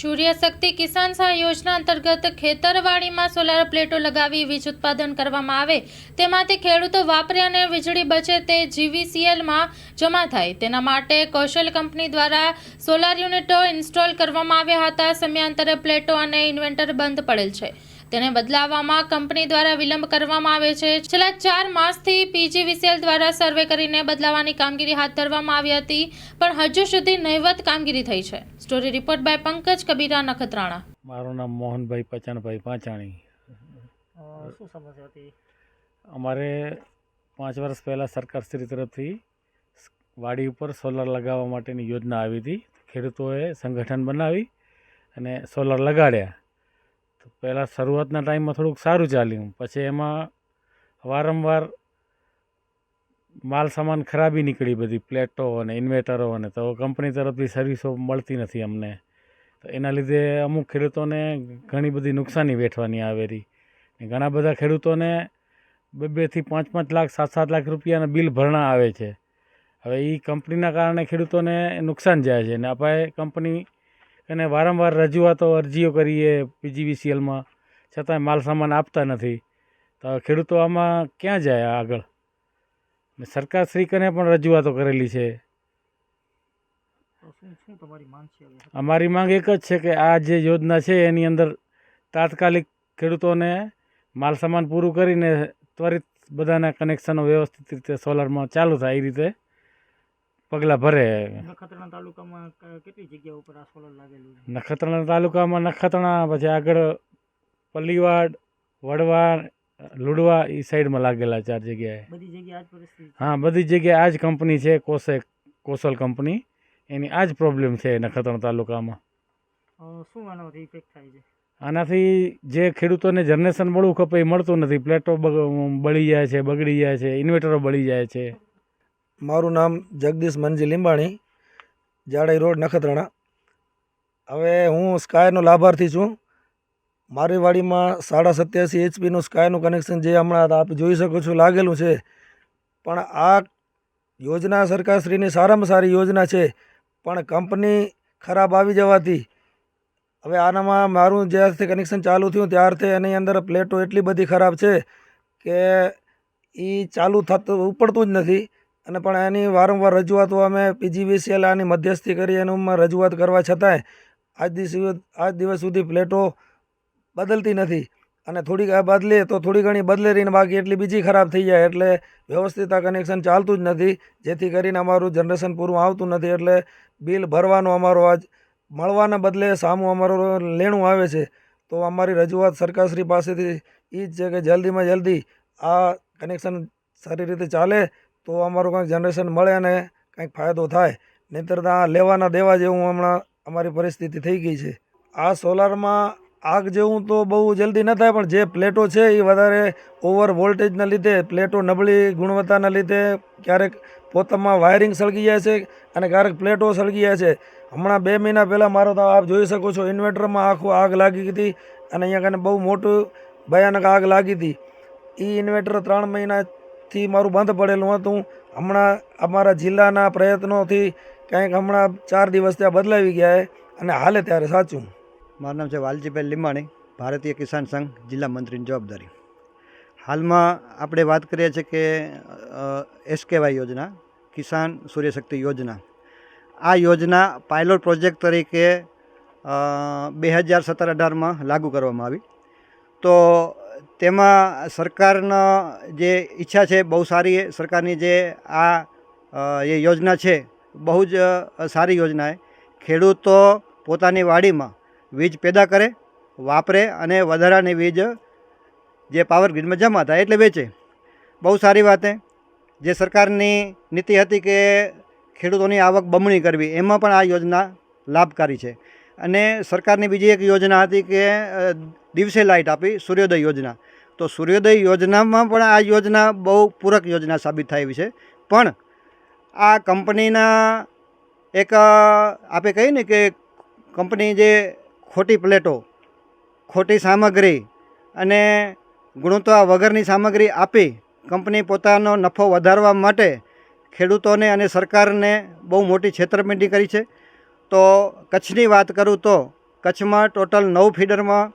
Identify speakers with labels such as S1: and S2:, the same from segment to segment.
S1: સૂર્ય શક્તિ કિસાન સહાય યોજના અંતર્ગત ખેતરવાડીમાં સોલાર પ્લેટો લગાવી વીજ ઉત્પાદન કરવામાં આવે. તેમાંથી ખેડૂતો વાપરે અને વીજળી બચે તે જીવીસીએલમાં જમા થાય. તેના માટે કૌશલ કંપની દ્વારા સોલાર યુનિટો ઇન્સ્ટોલ કરવામાં આવ્યા હતા. સમયાંતરે પ્લેટો અને ઇન્વેન્ટર બંધ પડેલ છે. તેને બદલાવવામાં કંપની દ્વારા વિલંબ કરવામાં આવે છે. છેલ્લા ચાર માસથી પીજીવીસીએલ દ્વારા સર્વે કરીને બદલાવવાની કામગીરી હાથ ધરવામાં આવી હતી પણ હજુ સુધી નહીવત કામગીરી થઈ છે. Story report by Pankaj Kabira Nakhatrana.
S2: મારું નામ મોહનભાઈ પચાણભાઈ પાંચાણી.
S3: શું સમસ્યા હતી?
S2: અમારે પાંચ વર્ષ પહેલાં સરકારશ્રી તરફથી વાડી ઉપર સોલર લગાવવા માટેની યોજના આવી હતી. ખેડૂતોએ સંગઠન બનાવી અને સોલર લગાડ્યા. તો પહેલાં શરૂઆતના ટાઈમમાં થોડુંક સારું ચાલ્યું. પછી એમાં વારંવાર માલ સામાન ખરાબી નીકળી બધી, પ્લેટો અને ઇન્વેટરો અને તો કંપની તરફથી સર્વિસો મળતી નથી અમને. તો એના લીધે અમુક ખેડૂતોને ઘણી બધી નુકસાની વેઠવાની આવેલી ઘણા બધા ખેડૂતોને બે બેથી પાંચ પાંચ લાખ, સાત સાત લાખ રૂપિયાના બિલ ભરણા આવે છે. હવે એ કંપનીના કારણે ખેડૂતોને નુકસાન જાય છે ને આપણે કંપની અને વારંવાર રજૂઆતો, અરજીઓ કરીએ પીજીવીસીએલમાં. છતાંય માલ સામાન આપતા નથી. તો ખેડૂતો આમાં ક્યાં જાય આગળ? સરકાર શ્રી કને પણ રજૂઆતો કરેલી છે? અમારી માંગ એક જ છે કે આ જે યોજના છે એની અંદર તાત્કાલિક ખેડૂતોને માલ સામાન પૂરું કરીને ત્વરિત બધાના કનેક્શનો વ્યવસ્થિત રીતે સોલરમાં ચાલુ થાય એ રીતે. પગલાં ભરે.
S3: નખત્રાણા તાલુકામાં કેટલી જગ્યા ઉપર આ સોલર લાગેલું છે?
S2: નખત્રાણા તાલુકામાં નખત્રાણા પછી આગળ પલ્લીવાડ વડવા લુડવા એ સાઈડમાં લાગેલા ચાર જગ્યાએ.
S3: બધી જગ્યાએ પરિસ્થિતિ
S2: હા બધી જગ્યાએ આ જ કંપની છે કોસે કોસલ કંપની. એની આ જ પ્રોબ્લેમ છે નખત્રાણા તાલુકામાં.
S3: શું આનાથી ઇફેક્ટ થાય છે?
S2: આનાથી જે ખેડૂતોને જનરેશન મળવું ખપે એ મળતું નથી. પ્લેટો બળી જાય છે બગડી જાય છે ઇન્વર્ટરો બળી જાય છે.
S4: મારું નામ જગદીશ મનજી લીંબાણી, જાડાઈ રોડ નખત્રાણા. હવે હું સ્કાયનો લાભાર્થી છું. મારી વાડીમાં સાડા સત્યાસી એચપીનું સ્કાયનું કનેક્શન જે હમણાં આપ જોઈ શકો છો, લાગેલું છે. પણ આ યોજના સરકારશ્રીની સારામાં સારી યોજના છે, પણ કંપની ખરાબ આવી જવાથી. હવે આનામાં મારું જ્યારથી કનેક્શન ચાલુ થયું ત્યારથી એની અંદર પ્લેટો એટલી બધી ખરાબ છે કે એ ચાલુ થતું, ઉપડતું જ નથી. અને પણ એની વારંવાર રજૂઆતો અમે પીજીવીસીએલ આની મધ્યસ્થી કરી એનું રજૂઆત કરવા છતાંય આજ દિવસ આજ દિવસ સુધી પ્લેટો બદલતી નથી. અને થોડીક આ બદલીએ તો થોડી ઘણી બદલે રહીને બાકી એટલી બીજી ખરાબ થઈ જાય એટલે વ્યવસ્થિત આ કનેક્શન ચાલતું જ નથી. જેથી કરીને અમારું જનરેશન પૂરું આવતું નથી એટલે બિલ ભરવાનો અમારો આજ મળવાના બદલે સામું અમારું લેણું આવે છે. તો અમારી રજૂઆત સરકારશ્રી પાસેથી એ જ છે કે જલ્દીમાં જલ્દી આ કનેક્શન સારી રીતે ચાલે તો અમારું કંઈક જનરેશન મળે અને કંઈક ફાયદો થાય. નહીંતર આ લેવાના દેવા જેવું હમણાં અમારી પરિસ્થિતિ થઈ ગઈ છે. આ સોલારમાં આગ જેવું તો બહુ જલ્દી ન થાય, પણ જે પ્લેટો છે એ વધારે ઓવર વોલ્ટેજના લીધે, પ્લેટો નબળી ગુણવત્તાના લીધે ક્યારેક પોતામાં વાયરિંગ સળગી જાય છે અને ક્યારેક પ્લેટો સળગી જાય છે. હમણાં બે મહિના પહેલાં મારો તો આપ જોઈ શકો છો ઇન્વર્ટરમાં આખું આગ લાગી હતી અને અહીંયા કને બહુ મોટું ભયાનક આગ લાગી હતી. એ ઇન્વર્ટર ત્રણ મહિનાથી મારું બંધ પડેલું હતું. હમણાં અમારા જિલ્લાના પ્રયત્નોથી કંઈક હમણાં ચાર દિવસ ત્યાં બદલાવી ગયા અને હાલે ત્યારે સાચું.
S5: મારું નામ છે વાલજીભાઈ લીમાણી, ભારતીય કિસાન સંઘ જિલ્લા મંત્રીની જવાબદારી. હાલમાં આપણે વાત કરીએ છીએ કે એસકેવાય યોજના, કિસાન સૂર્યશક્તિ યોજના. આ યોજના પાયલોટ પ્રોજેક્ટ તરીકે બે હજાર સત્તર અઢારમાં લાગુ કરવામાં આવી. તો તેમાં સરકારનો જે ઈચ્છા છે, બહુ સારી સરકારની જે આ એ યોજના છે, બહુ જ સારી યોજના છે. ખેડૂતો પોતાની વાડીમાં વીજ પેદા કરે, વાપરે અને વધારાની વીજ જે પાવર ગ્રીડમાં જમા થાય એટલે વેચે. બહુ સારી વાત જે સરકારની નીતિ હતી કે ખેડૂતોની આવક બમણી કરવી, એમાં પણ આ યોજના લાભકારી છે. અને સરકારની બીજી એક યોજના હતી કે દિવસે લાઇટ આપી, સૂર્યોદય યોજના. તો સૂર્યોદય યોજનામાં પણ આ યોજના બહુ પૂરક યોજના સાબિત થાય છે. પણ આ કંપનીના એક આપણે કહીએ ને કે કંપની જે ખોટી પ્લેટો, ખોટી સામગ્રી અને ગુણવત્તા વગરની સામગ્રી આપી કંપની પોતાનો નફો વધારવા માટે ખેડૂતોને અને સરકારને બહુ મોટી છેતરપિંડી કરી છે. તો કચ્છની વાત કરું તો કચ્છમાં ટોટલ નવ ફીડરમાં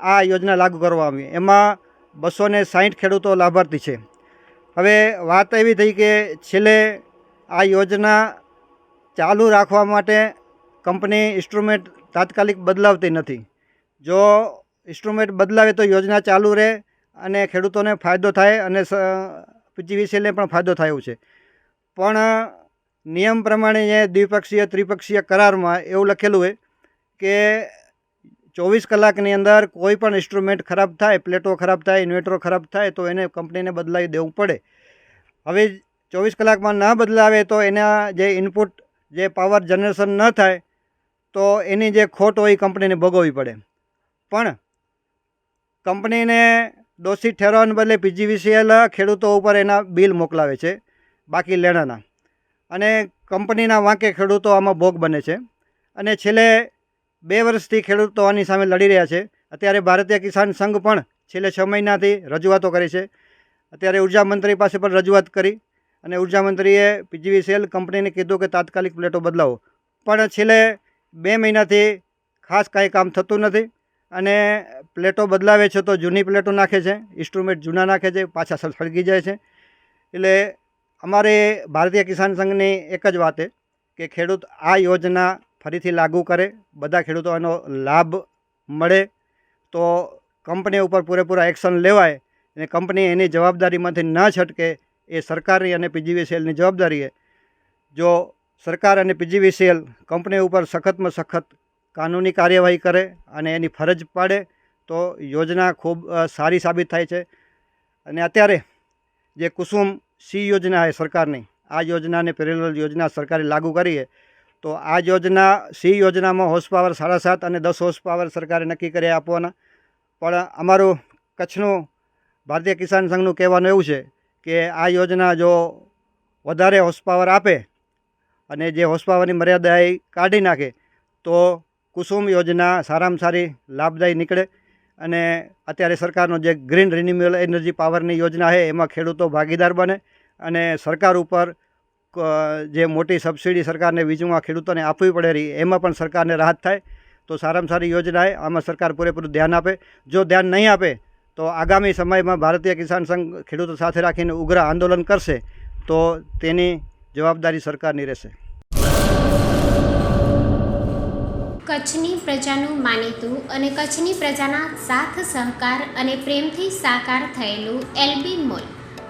S5: આ યોજના લાગુ કરવામાં આવી. એમાં બસો ને સાહીઠ ખેડૂતો લાભાર્થી છે. હવે વાત એવી થઈ કે છેલ્લે આ યોજના ચાલુ રાખવા માટે કંપની ઇન્સ્ટ્રુમેન્ટ તાત્કાલિક બદલાવતી નથી. જો ઇન્સ્ટ્રુમેન્ટ બદલાવે તો યોજના ચાલુ રહે અને ખેડૂતોને ફાયદો થાય અને પીજીવીસીએલને પણ ફાયદો થાય છે. પણ નિયમ પ્રમાણે જે દ્વિપક્ષીય, ત્રિપક્ષીય કરારમાં એવું લખેલું હોય કે ચોવીસ કલાકની અંદર કોઈ પણ ઇન્સ્ટ્રુમેન્ટ ખરાબ થાય, પ્લેટો ખરાબ થાય, ઇન્વર્ટરો ખરાબ થાય, તો એને કંપનીને બદલાવી દેવું પડે. હવે ચોવીસ કલાકમાં ના બદલાવે તો એના જે ઇનપુટ જે પાવર જનરેશન ન થાય, તો એની જે ખોટ હોય એ કંપનીને ભોગવવી પડે. પણ કંપનીને દોષિત ઠેરવાને બદલે પીજીવીસીએલ ખેડૂતો ઉપર એના બિલ મોકલાવે છે, બાકી લેણાના. અને કંપનીના વાંકે ખેડૂતો આમાં ભોગ બને છે. અને છેલ્લે બે વર્ષથી ખેડૂતો આની સામે લડી રહ્યા છે. અત્યારે ભારતીય કિસાન સંઘ પણ છેલ્લે છ મહિનાથી રજૂઆતો કરી છે. અત્યારે ઊર્જા મંત્રી પાસે પણ રજૂઆત કરી અને ઊર્જા મંત્રીએ પીજીવીસીએલ કંપનીને કીધું કે તાત્કાલિક પ્લેટો બદલાવો. પણ છેલ્લે બે મહિનાથી ખાસ કાંઈ કામ થતું નથી અને પ્લેટો બદલાવે છે તો જૂની પ્લેટો નાખે છે, ઇન્સ્ટ્રુમેન્ટ જૂના નાખે છે, પાછા સળ- સળગી જાય છે. એટલે અમારે ભારતીય કિસાન સંઘની એક જ વાત કે ખેડૂત આ યોજના ફરીથી લાગુ કરે, બધા ખેડૂતો એનો લાભ મળે, તો કંપની ઉપર પૂરેપૂરા એક્શન લેવાય અને કંપની એની જવાબદારીમાંથી ન છટકે એ સરકારની અને પીજીવીસીએલની જવાબદારી જો સરકાર અને પીજીવીસીએલ કંપની ઉપર સખતમાં સખત કાનૂની કાર્યવાહી કરે અને એની ફરજ પાડે, તો યોજના ખૂબ સારી સાબિત થાય છે. અને અત્યારે જે કુસુમ સી યોજના છે સરકારની, આ યોજનાને પેરેલલ યોજના સરકારે લાગુ કરી છે તો આ યોજના, સી યોજનામાં હોર્સ પાવર સાડા સાત અને દસ હોર્સ પાવર સરકારે નક્કી કરી આપવાના. પણ અમારું કચ્છનું ભારતીય કિસાન સંઘનું કહેવાનું એવું છે કે આ યોજના જો વધારે હોર્સ પાવર આપે અને જે હોર્સ પાવરની મર્યાદા એ કાઢી નાખે, તો કુસુમ યોજના સારામાં સારી લાભદાયી નીકળે. અને અત્યારે સરકારનો જે ગ્રીન રિન્યુએબલ એનર્જી પાવરની યોજના છે, એમાં ખેડૂતો ભાગીદાર બને અને સરકાર ઉપર જે મોટી સબસિડી સરકારને વીજળીમાં ખેડૂતોને આપવી પડે રહી, એમાં પણ સરકારને રાહત થાય, તો સારામાં સારી યોજના હોય આમાં સરકાર પૂરેપૂરું ધ્યાન આપે. જો ધ્યાન નહીં આપે, તો આગામી સમયમાં ભારતીય કિસાન સંઘ ખેડૂતો સાથે રાખીને ઉગ્ર આંદોલન કરશે, તો તેની જવાબદારી સરકારની રહેશે.
S6: કચ્છની પ્રજાનું માનીતું અને કચ્છની પ્રજાના સાથ સહકાર અને પ્રેમથી સાકાર થયેલું એલબી મોલ.